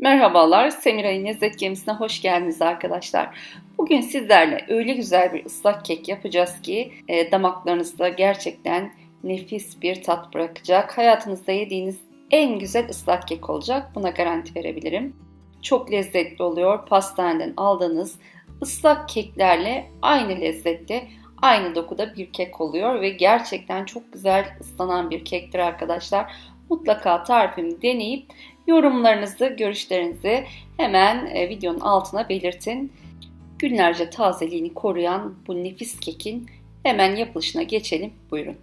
Merhabalar, Semiray'ın Lezzet Gemisi'ne hoş geldiniz arkadaşlar. Bugün sizlerle öyle güzel bir ıslak kek yapacağız ki e, damaklarınızda gerçekten nefis bir tat bırakacak. Hayatınızda yediğiniz en güzel ıslak kek olacak. Buna garanti verebilirim. Çok lezzetli oluyor. Pastaneden aldığınız ıslak keklerle aynı lezzette, aynı dokuda bir kek oluyor ve gerçekten çok güzel ıslanan bir kektir arkadaşlar. Mutlaka tarifimi deneyip Yorumlarınızı, görüşlerinizi hemen e, videonun altına belirtin. Günlerce tazeliğini koruyan bu nefis kekin hemen yapılışına geçelim. Buyurun.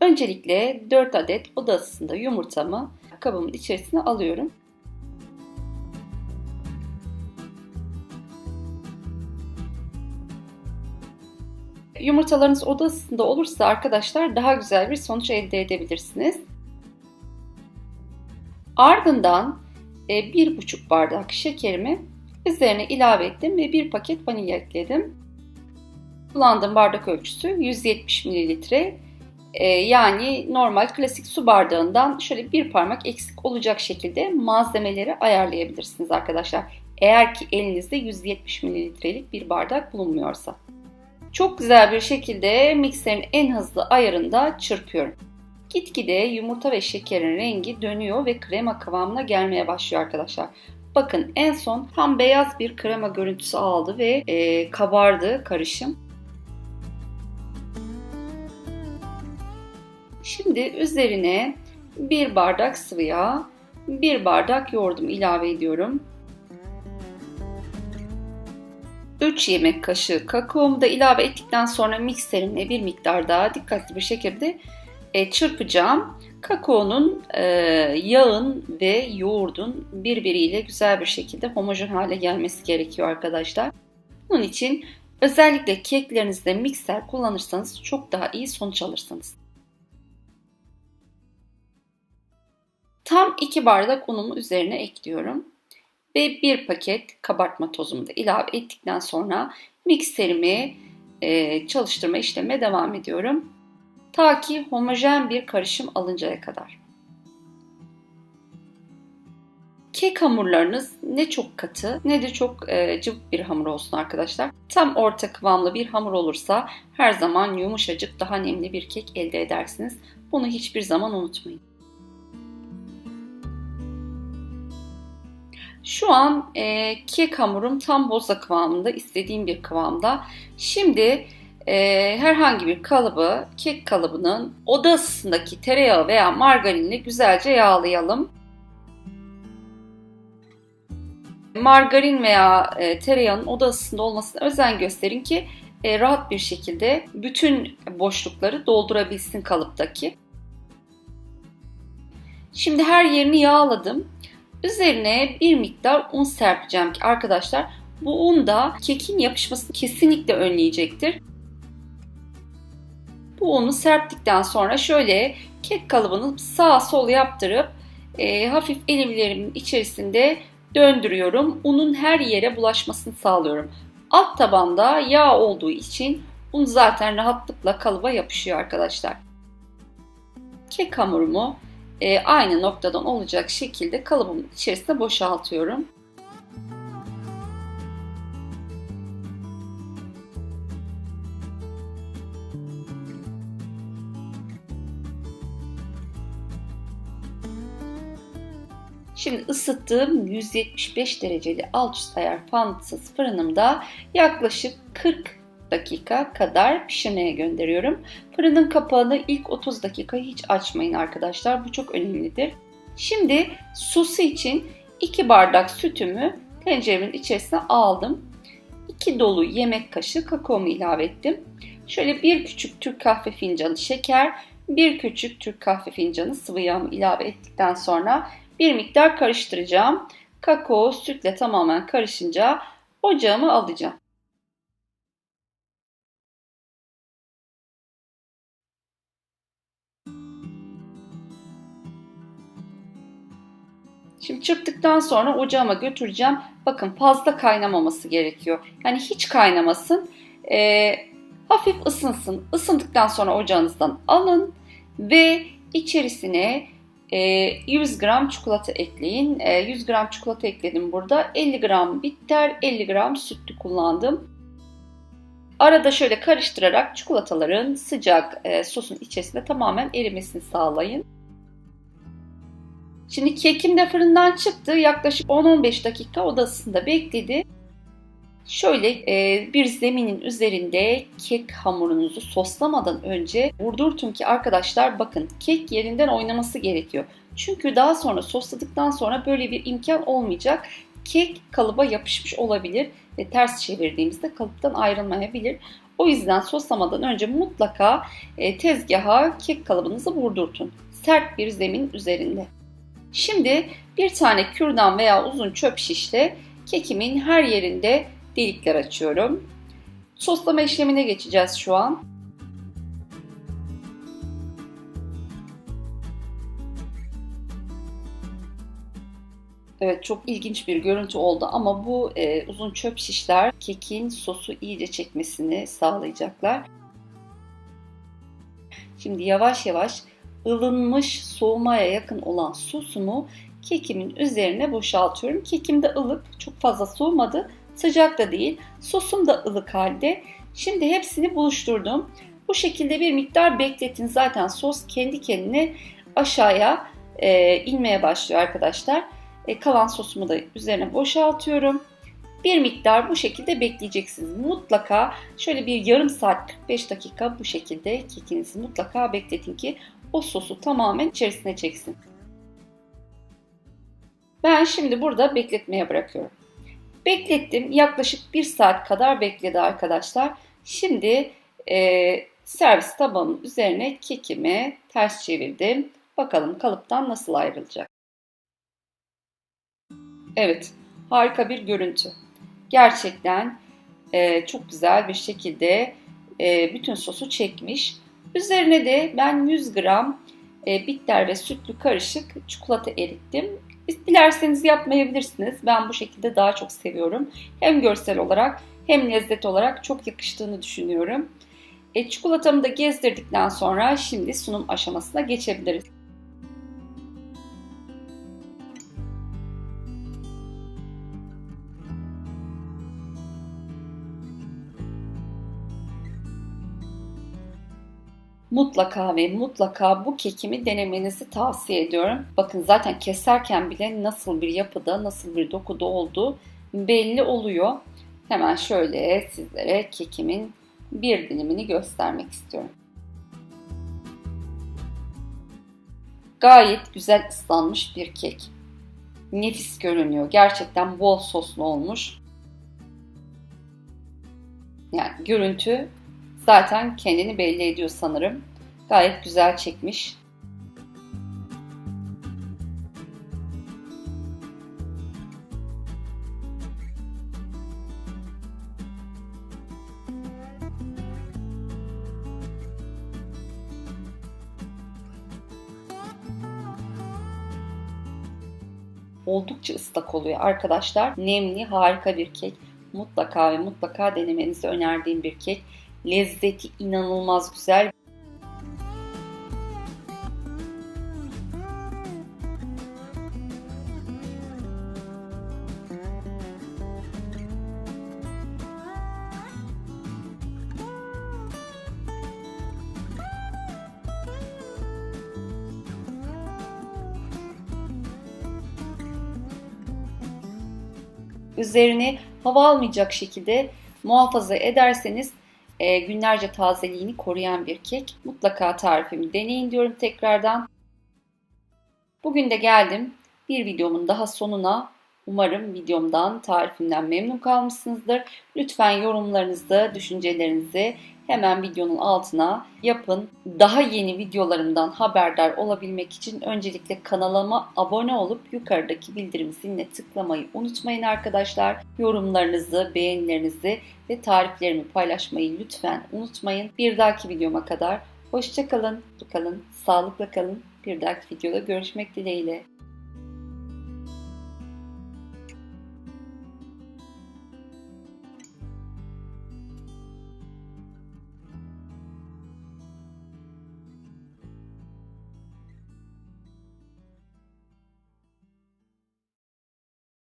Öncelikle 4 adet oda ısısında yumurtamı kabımın içerisine alıyorum. Yumurtalarınız oda ısısında olursa arkadaşlar daha güzel bir sonuç elde edebilirsiniz. Ardından e, bir buçuk bardak şekerimi üzerine ilave ettim ve bir paket vanilya ekledim. Kullandığım bardak ölçüsü 170 mililitre. E, yani normal klasik su bardağından şöyle bir parmak eksik olacak şekilde malzemeleri ayarlayabilirsiniz arkadaşlar. Eğer ki elinizde 170 mililitrelik bir bardak bulunmuyorsa. Çok güzel bir şekilde mikserin en hızlı ayarında çırpıyorum. Gitgide yumurta ve şekerin rengi dönüyor ve krema kıvamına gelmeye başlıyor arkadaşlar. Bakın en son tam beyaz bir krema görüntüsü aldı ve e, kabardı karışım. Şimdi üzerine bir bardak sıvı yağ, bir bardak yoğurdum ilave ediyorum. 3 yemek kaşığı kakaomu da ilave ettikten sonra mikserimle bir miktar daha dikkatli bir şekilde e, çırpacağım. Kakaonun, e, yağın ve yoğurdun birbiriyle güzel bir şekilde homojen hale gelmesi gerekiyor arkadaşlar. Bunun için özellikle keklerinizde mikser kullanırsanız çok daha iyi sonuç alırsınız. Tam 2 bardak unumu üzerine ekliyorum. Ve bir paket kabartma tozumu da ilave ettikten sonra mikserimi e, çalıştırma işlemine devam ediyorum. Ta ki homojen bir karışım alıncaya kadar. Kek hamurlarınız ne çok katı ne de çok e, cıvık bir hamur olsun arkadaşlar. Tam orta kıvamlı bir hamur olursa her zaman yumuşacık daha nemli bir kek elde edersiniz. Bunu hiçbir zaman unutmayın. Şu an e, kek hamurum tam boza kıvamında, istediğim bir kıvamda. Şimdi e, herhangi bir kalıbı, kek kalıbının oda ısısındaki tereyağı veya margarinle güzelce yağlayalım. Margarin veya e, tereyağının oda ısısında olmasına özen gösterin ki e, rahat bir şekilde bütün boşlukları doldurabilsin kalıptaki. Şimdi her yerini yağladım. Üzerine bir miktar un serpeceğim ki arkadaşlar bu un da kekin yapışmasını kesinlikle önleyecektir. Bu unu serptikten sonra şöyle kek kalıbını sağ sol yaptırıp e, hafif elimlerimin içerisinde döndürüyorum. Unun her yere bulaşmasını sağlıyorum. Alt tabanda yağ olduğu için un zaten rahatlıkla kalıba yapışıyor arkadaşlar. Kek hamurumu e, aynı noktadan olacak şekilde kalıbımın içerisine boşaltıyorum. Şimdi ısıttığım 175 dereceli alt üst ayar fantsız fırınımda yaklaşık 40 dakika kadar pişirmeye gönderiyorum. Fırının kapağını ilk 30 dakika hiç açmayın arkadaşlar. Bu çok önemlidir. Şimdi sosu için 2 bardak sütümü tenceremin içerisine aldım. 2 dolu yemek kaşığı kakaomu ilave ettim. Şöyle bir küçük Türk kahve fincanı şeker, bir küçük Türk kahve fincanı sıvı yağımı ilave ettikten sonra bir miktar karıştıracağım. Kakao sütle tamamen karışınca ocağımı alacağım. Şimdi çırptıktan sonra ocağıma götüreceğim. Bakın fazla kaynamaması gerekiyor. Yani hiç kaynamasın. E, hafif ısınsın. Isındıktan sonra ocağınızdan alın ve içerisine 100 e, gram çikolata ekleyin. 100 e, gram çikolata ekledim burada. 50 gram bitter, 50 gram sütlü kullandım. Arada şöyle karıştırarak çikolataların sıcak e, sosun içerisinde tamamen erimesini sağlayın. Şimdi kekim de fırından çıktı. Yaklaşık 10-15 dakika odasında bekledi. Şöyle e, bir zeminin üzerinde kek hamurunuzu soslamadan önce vurdurtun ki arkadaşlar bakın kek yerinden oynaması gerekiyor. Çünkü daha sonra sosladıktan sonra böyle bir imkan olmayacak. Kek kalıba yapışmış olabilir ve ters çevirdiğimizde kalıptan ayrılmayabilir. O yüzden soslamadan önce mutlaka e, tezgaha kek kalıbınızı vurdurtun. Sert bir zemin üzerinde. Şimdi bir tane kürdan veya uzun çöp şişle kekimin her yerinde delikler açıyorum. Soslama işlemine geçeceğiz şu an. Evet çok ilginç bir görüntü oldu ama bu e, uzun çöp şişler kekin sosu iyice çekmesini sağlayacaklar. Şimdi yavaş yavaş ılınmış soğumaya yakın olan sosumu kekimin üzerine boşaltıyorum. Kekim de ılık, çok fazla soğumadı, sıcak da değil. Sosum da ılık halde. Şimdi hepsini buluşturdum. Bu şekilde bir miktar bekletin. Zaten sos kendi kendine aşağıya e, inmeye başlıyor arkadaşlar. E, kalan sosumu da üzerine boşaltıyorum. Bir miktar bu şekilde bekleyeceksiniz. Mutlaka şöyle bir yarım saat 45 dakika bu şekilde kekinizi mutlaka bekletin ki o sosu tamamen içerisine çeksin. Ben şimdi burada bekletmeye bırakıyorum. Beklettim. Yaklaşık bir saat kadar bekledi arkadaşlar. Şimdi e, servis tabağımın üzerine kekimi ters çevirdim. Bakalım kalıptan nasıl ayrılacak. Evet, harika bir görüntü. Gerçekten e, çok güzel bir şekilde e, bütün sosu çekmiş. Üzerine de ben 100 gram e, bitter ve sütlü karışık çikolata erittim. Dilerseniz yapmayabilirsiniz. Ben bu şekilde daha çok seviyorum. Hem görsel olarak hem lezzet olarak çok yakıştığını düşünüyorum. E, çikolatamı da gezdirdikten sonra şimdi sunum aşamasına geçebiliriz. Mutlaka ve mutlaka bu kekimi denemenizi tavsiye ediyorum. Bakın zaten keserken bile nasıl bir yapıda, nasıl bir dokuda olduğu belli oluyor. Hemen şöyle sizlere kekimin bir dilimini göstermek istiyorum. Gayet güzel ıslanmış bir kek. Nefis görünüyor. Gerçekten bol soslu olmuş. Yani görüntü zaten kendini belli ediyor sanırım. Gayet güzel çekmiş. oldukça ıslak oluyor arkadaşlar. Nemli harika bir kek. Mutlaka ve mutlaka denemenizi önerdiğim bir kek. Lezzeti inanılmaz güzel. Üzerini hava almayacak şekilde muhafaza ederseniz e, günlerce tazeliğini koruyan bir kek. Mutlaka tarifimi deneyin diyorum tekrardan. Bugün de geldim bir videomun daha sonuna. Umarım videomdan, tarifimden memnun kalmışsınızdır. Lütfen yorumlarınızı, düşüncelerinizi hemen videonun altına yapın. Daha yeni videolarımdan haberdar olabilmek için öncelikle kanalıma abone olup yukarıdaki bildirim ziline tıklamayı unutmayın arkadaşlar. Yorumlarınızı, beğenilerinizi ve tariflerimi paylaşmayı lütfen unutmayın. Bir dahaki videoma kadar hoşçakalın, kalın, sağlıkla kalın. Bir dahaki videoda görüşmek dileğiyle.